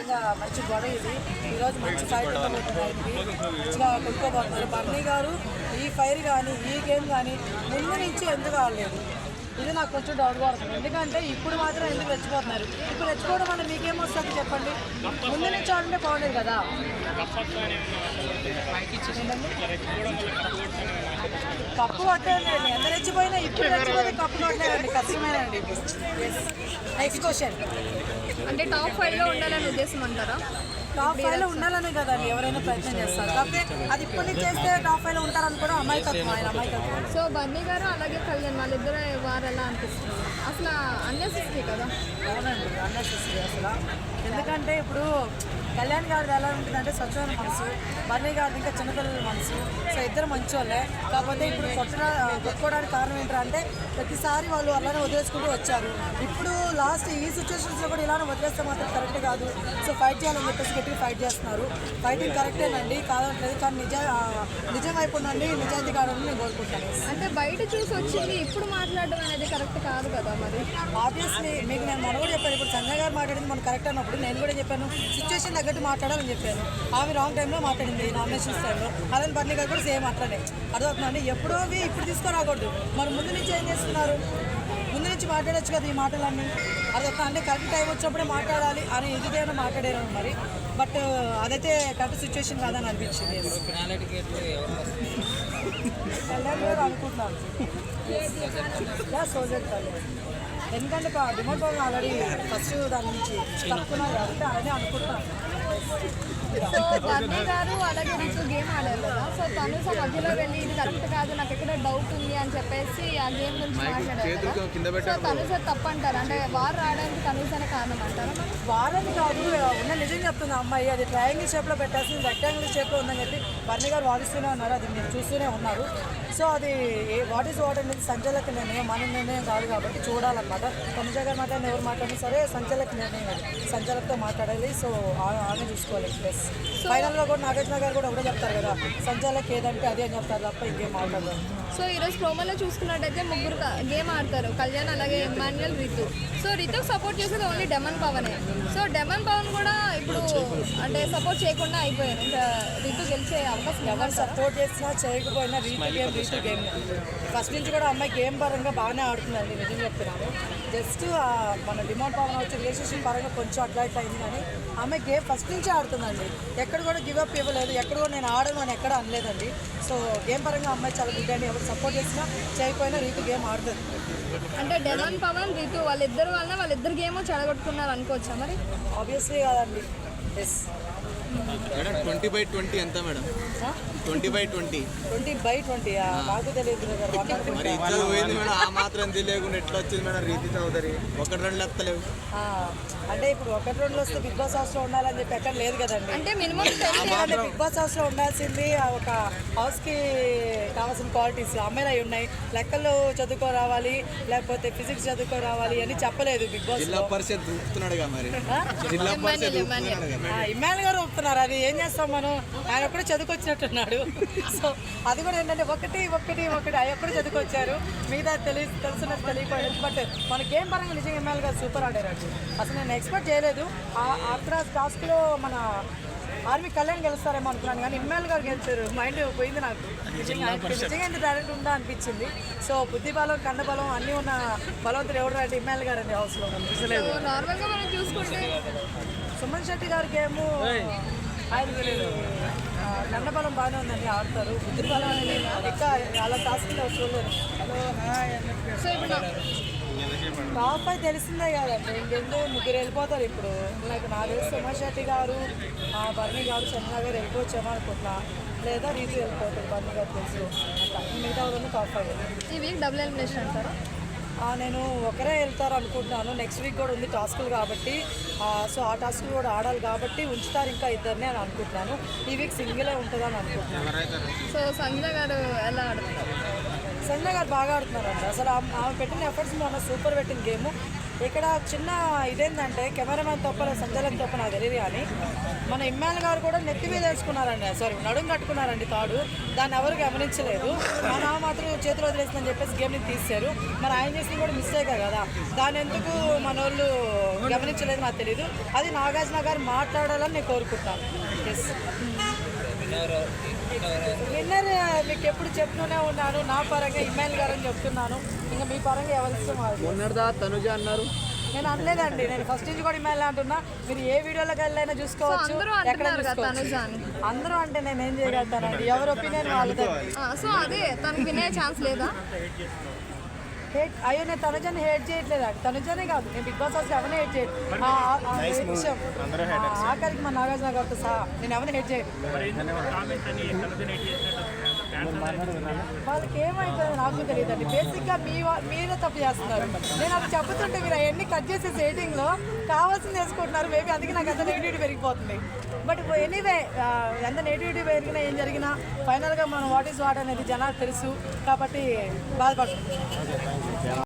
నిజంగా మంచి గొడవ ఇది. ఈరోజు మంచి ఫైట్ ఉండబోతుంది మంచిగా కొట్టుకోబోతున్నారు. బర్నీ గారు ఈ ఫైర్ కానీ ఈ గేమ్ కానీ ముందు నుంచి ఎందుకు ఆడలేదు? ఇది నాకు కొంచెం డౌట్ పడుతుంది ఎందుకంటే ఇప్పుడు మాత్రం ఎందుకు రెచ్చిపోతున్నారు? ఇప్పుడు రెచ్చిపోవడం వల్ల మీకేమొస్తుంది చెప్పండి? ముందు నుంచి ఆడుంటే బాగుండేది కదా. కప్పు కొట్టేయండి. ఎంత రెచ్చిపోయినా ఇప్పుడు రెచ్చిపోతే కప్పు కొట్టలేదండి కష్టమేనండి నెక్స్ట్ క్వశ్చన్ అంటే టాప్ ఫైవ్లో ఉండాలని ఉద్దేశం అంటారా? టాప్ ఫైవ్లో ఉండాలనే కదండి ఎవరైనా ప్రయత్నం చేస్తారు. కాకపోతే అది ఇప్పటి నుంచి చేస్తే టాప్ ఫైవ్లో ఉంటారని కూడా అమ్మాయి తక్కువ ఆయన అమ్మాయి తక్కువ సో బన్నీ గారు అలాగే కళ్యాణ్ వాళ్ళిద్దరు వారు ఎలా అనిపిస్తుంది? అసలు అన్నెసెసరీ కదా. అవునండి అన్నెసెసరీ అసలు. ఎందుకంటే ఇప్పుడు కళ్యాణ్ గారిది ఎలా ఉంటుందంటే స్వచ్ఛమైన మనసు బన్నీ గారిది ఇంకా చిన్నపిల్లల మనసు సో ఇద్దరు మంచి వాళ్ళే కాకపోతే ఇప్పుడు కొట్టడా కొట్టుకోవడానికి కారణం ఏంటంటే ప్రతిసారి వాళ్ళు అలానే వదిలేసుకుంటూ వచ్చారు. ఇప్పుడు లాస్ట్ ఈ సిచ్యువేషన్స్లో కూడా ఇలానే వదిలేస్తే మాత్రం కరెక్ట్ కాదు. సో ఫైట్ చేయాలని చెప్పేసి గట్టిగా ఫైట్ చేస్తున్నారు. ఫైటింగ్ కరెక్టేనండి కాదట్లేదు కానీ నిజ నిజం ఉండండి నిజాయితీ కావాలని నేను కోరుకుంటాను. అంటే బయట చూసి వచ్చింది ఇప్పుడు మాట్లాడడం అనేది కరెక్ట్ కాదు కదా మరి? ఆబ్వియస్లీ మీకు నేను మొన్న కూడా చెప్పాను. ఇప్పుడు సంజయ్ గారు మాట్లాడింది మనం కరెక్ట్ అన్నప్పుడు నేను కూడా చెప్పాను సిచ్యువేషన్ తగ్గట్టు మాట్లాడాలని చెప్పాను. ఆమె రాంగ్ టైంలో మాట్లాడింది నామినేషన్స్ టైంలో అలానే బర్నీ గారు కూడా సేమ్ అట్లనే అర్థమవుతుందండి. ఎప్పుడో అవి ఇప్పుడు తీసుకురాకూడదు. మరి ముందు నుంచి ఏం చేస్తున్నారు? ముందు నుంచి మాట్లాడొచ్చు కదా ఈ మాటలన్నీ. అదొక అంటే కరెక్ట్ టైం వచ్చినప్పుడే మాట్లాడాలి అని ఎదుగుదైనా మాట్లాడారు మరి. బట్ అదైతే కరెక్ట్ సిచ్యువేషన్ కాదని అనిపించింది. అనుకుంటున్నాను. ఎందుకంటే డిమోట్ బాబు ఆల్రెడీ ఫస్ట్ దాని నుంచి తప్పుకున్నారు కాబట్టి ఆయనే అనుకుంటున్నాను సో గారు అలాగే గేమ్ ఆడారు కదా. సో తనుస మధ్యలో వెళ్ళి ఇది కరెక్ట్ కాదు నాకు ఎక్కడ డౌట్ ఉంది అని చెప్పేసి ఆ గేమ్ గురించి మాట్లాడారు కదా. సో తనుస తప్పు అంటారు అంటే వారు రావడానికి తనుసనే కారణం అంటారా? వారని కాదు ఉన్న నిజం చెప్తుంది అమ్మాయి అది ట్రయాంగిల్ షేప్లో పెట్టాల్సింది రెక్టాంగిల్ షేప్లో ఉందని చెప్పి బర్ణి గారు వాదిస్తూనే ఉన్నారు అది మీరు చూస్తూనే ఉన్నారు. సో అది వాట్ ఈస్ వాట్ అనేది సంచలక నిర్ణయం మన నిర్ణయం కాదు కాబట్టి చూడాలన్నమాట. తనుజ గారు మాట్లాడిన ఎవరు మాట్లాడినా సరే సంచలక నిర్ణయం అది. సంచలకతో మాట్లాడాలి సో ఆ- ఆమె చూసుకోవాలి ప్లస్ ఫైనల్గా కూడా నాగార్జున గారు కూడా ఒకటే చెప్తారు కదా సంచలక్ ఏదంటే అదే అని చెప్తారు తప్ప ఇంకేం మాట్లాడదు సో ఈరోజు ప్రోమోలో చూసుకున్నట్టయితే ముగ్గురు గేమ్ ఆడతారు కళ్యాణ్ అలాగే ఎమాన్యుయల్ రితు. సో రితుకు సపోర్ట్ చేసేది ఓన్లీ డెమన్ పవనే. సో డెమన్ పవన్ కూడా ఇప్పుడు అంటే సపోర్ట్ చేయకుండా అయిపోయారు. ఇంకా రితు గెలిచే అవకాశం ఎవరు ఎవరు సపోర్ట్ చేసినా చేయకపోయినా రీతి గేమ్ రీతి గేమ్. ఫస్ట్ నుంచి కూడా అమ్మాయి గేమ్ పరంగా బాగానే ఆడుతుందండి నిజం చెప్తున్నాను. జస్ట్ మన డిమాండ్ పవన్ వచ్చి రిలేషన్షిప్ పరంగా కొంచెం అట్లా ఇట్లా అయింది కానీ అమ్మాయి గేమ్ ఫస్ట్ నుంచి ఆడుతుందండి. ఎక్కడ కూడా గివ్ అప్ ఇవ్వలేదు. ఎక్కడ కూడా నేను ఆడను అని ఎక్కడ అనలేదండి. సో గేమ్ పరంగా అమ్మాయి చాలా గుడ్ అండి. ఎవరు సపోర్ట్ చేసినా చేయకపోయినా రీతి గేమ్ ఆడుతుంది. అంటే డెమన్ పవన్ రితు వాళ్ళిద్దరు వలన వాళ్ళిద్దరు గేమ్ చెడగొట్టుకున్నారు అనుకోవచ్చా మరి? ఆబ్వియస్లీ కాదండి. Yes madam twenty by twenty ఎంత madam? Twenty by twenty. Twenty by twenty నాకు తెలియదు మరి ఇద్దరు పోయింది మేడం ఆ మాత్రం తెలియకుండా ఎట్లా వచ్చింది మేడం రీతి చౌదరి? ఒకటి రెండు ఆ, అంటే ఇప్పుడు ఒకటి రెండు వస్తే బిగ్ బాస్ హౌస్లో ఉండాలని చెప్పి ఎక్కడ లేదు కదండి. అంటే మినిమం బిగ్ బాస్ హౌస్లో ఉండాల్సింది ఆ ఒక హౌస్కి కావాల్సిన క్వాలిటీస్ అమ్మాయిలు అయి ఉన్నాయి. లెక్కలు చదువుకో రావాలి లేకపోతే ఫిజిక్స్ చదువుకో రావాలి అని చెప్పలేదు బిగ్ బాస్ జిల్లా పరిషత్ మరి? జిల్లా పరిషత్ ఇమ్మాన్ గారు ఒప్పుతున్నారు అది ఏం చేస్తాం మనం? ఆయన కూడా చదువుకొచ్చినట్టున్నాడు. సో అది కూడా ఏంటంటే ఒకటి ఒకటి ఒకటి అవి ఒక్కడు చదువుకొచ్చారు. మిగతా తెలియ తెలుసున్నట్టు తెలియకపోయింది. బట్ మన గేమ్ పరంగా నిజంగా ఇమ్మాన్ గారు సూపర్ ఆడారు అసలు నేను ఎక్స్పెక్ట్ చేయలేదు. ఆ- అక్కడ టాస్క్లో మన ఆర్మీ కళ్యాణ్ గెలుస్తారేమో అనుకున్నాను. కానీ ఇమ్మాన్ గారు గెలిచారు. మైండ్ పోయింది నాకు. నిజంగా ఎంత టాలెంట్ ఉందా అనిపించింది. సో బుద్ధి బలం కండ బలం అన్నీ ఉన్న బలవంతుడు ఎవరు అంటే ఇమ్మాన్ గారు అండి హౌస్లో నార్మల్గా మనం చూసుకుంటే సుమన్ శెట్టి గారి గేమ్ ఆయన కన్నబలం బాగానే ఉందండి ఆడతారు. బుద్ధి బలం అనేది ఇంకా అలా టాస్క్ చూడలేదు సో ఇప్పుడు నా- టాప్ అయి తెలిసిందే కదండి. ఇంకెందుకు? ముగ్గురు వెళ్ళిపోతారు ఇప్పుడు. నాకు తెలిసి సుమన్ శెట్టి గారు ఆ, బర్ణి గారు చంద్ర గారు వెళ్ళిపోవచ్చేమో అనుకుంటున్నా. లేదా రీతి వెళ్ళిపోతారు. బర్ణి గారు తెలుసు. అట్లా. మిగతా వాళ్ళని టాప్ ఫైవ్ ఈ వీక్ డబుల్ ఎలిమినేషన్ అంటారా? నేను ఒకరే వెళ్తారు అనుకుంటున్నాను నెక్స్ట్ వీక్ కూడా ఉంది టాస్కులు కాబట్టి. సో ఆ టాస్కులు కూడా ఆడాలి కాబట్టి ఉంచుతారు ఇంకా ఇద్దరిని అని అనుకుంటున్నాను. ఈ వీక్ సింగిలే ఉంటుందని అనుకుంటున్నాను. సో సంజన గారు ఎలా ఆడుతున్నారు? సంజయ్ గారు బాగా ఆడుతున్నారండి అసలు ఆమె ఆమె పెట్టిన ఎఫర్ట్స్ మొన్న సూపర్ పెట్టిన గేమ్ ఇక్కడ చిన్న ఇదేంటంటే కెమెరామెన్ తప్ప సంచలనం తప్ప నాకు తెలియదు కానీ మన ఇమ్మాన్ గారు కూడా నెత్తి మీద వేసుకున్నారండి. సారీ నడుం కట్టుకున్నారండి తాడు. దాన్ని ఎవరు గమనించలేదు. మన మాత్రం చేతిలో వదిలేసిందని చెప్పేసి గేమ్ని తీశారు. మరి ఆయన చేసిన కూడా మిస్టేక్ కదా. దాన్ని ఎందుకు మన వాళ్ళు గమనించలేదు నాకు తెలియదు అది నాగార్జున గారు మాట్లాడాలని నేను కోరుకుంటాను. ఎస్ విన్నర్ మీకు ఎప్పుడు చెప్తూనే ఉన్నాను నా పరంగా ఇమ్మాయిల్ గారు అని చెప్తున్నాను. ఇంకా మీ పరంగా ఎవరి ఇష్టం వాళ్ళది. మొన్నటిదా తనుజ అన్నారు? నేను అనలేదండి. నేను ఫస్ట్ నుంచి కూడా ఇమ్మాయిల్ అంటున్నా. మీరు ఏ వీడియోలోకి వెళ్ళైనా చూసుకోవచ్చు. అందరూ ఎక్కడ అందరూ అంటే నేను ఏం చేయగలుగుతానండి? ఎవరి ఒపీనియన్ వాళ్ళది. ఆ, సో అదే తనకు వినే ఛాన్స్ లేదా? హేట్ అయ్యో నేను తనుజని హేట్ చేయట్లేదు అండి. తనుజనే కాదు నేను బిగ్ బాస్ హౌస్ ఎవరిని హేట్ చేయను. విషయం? ఆఖరికి మా నాగార్జున గారితో సహా నేను ఎవరిని హేట్ చేయను. వాళ్ళకి ఏమైపోయిందో నాకు తెలియదండి. బేసిక్గా మీ వా- మీరే తప్పు చేస్తున్నారు. నేను అది చెప్తుంటే మీరు అవన్నీ కట్ చేసే సేటింగ్లో కావాల్సింది వేసుకుంటున్నారు. మేబీ అందుకే నాకు అంత నెగిటివిటీ పెరిగిపోతుంది. బట్ ఎనీవే ఎంత నెగిటివిటీ పెరిగినా ఏం జరిగినా ఫైనల్గా మనం వాట్ ఈస్ వాట్ అనేది జనాలు తెలుసు. కాబట్టి బాధపడుతుంది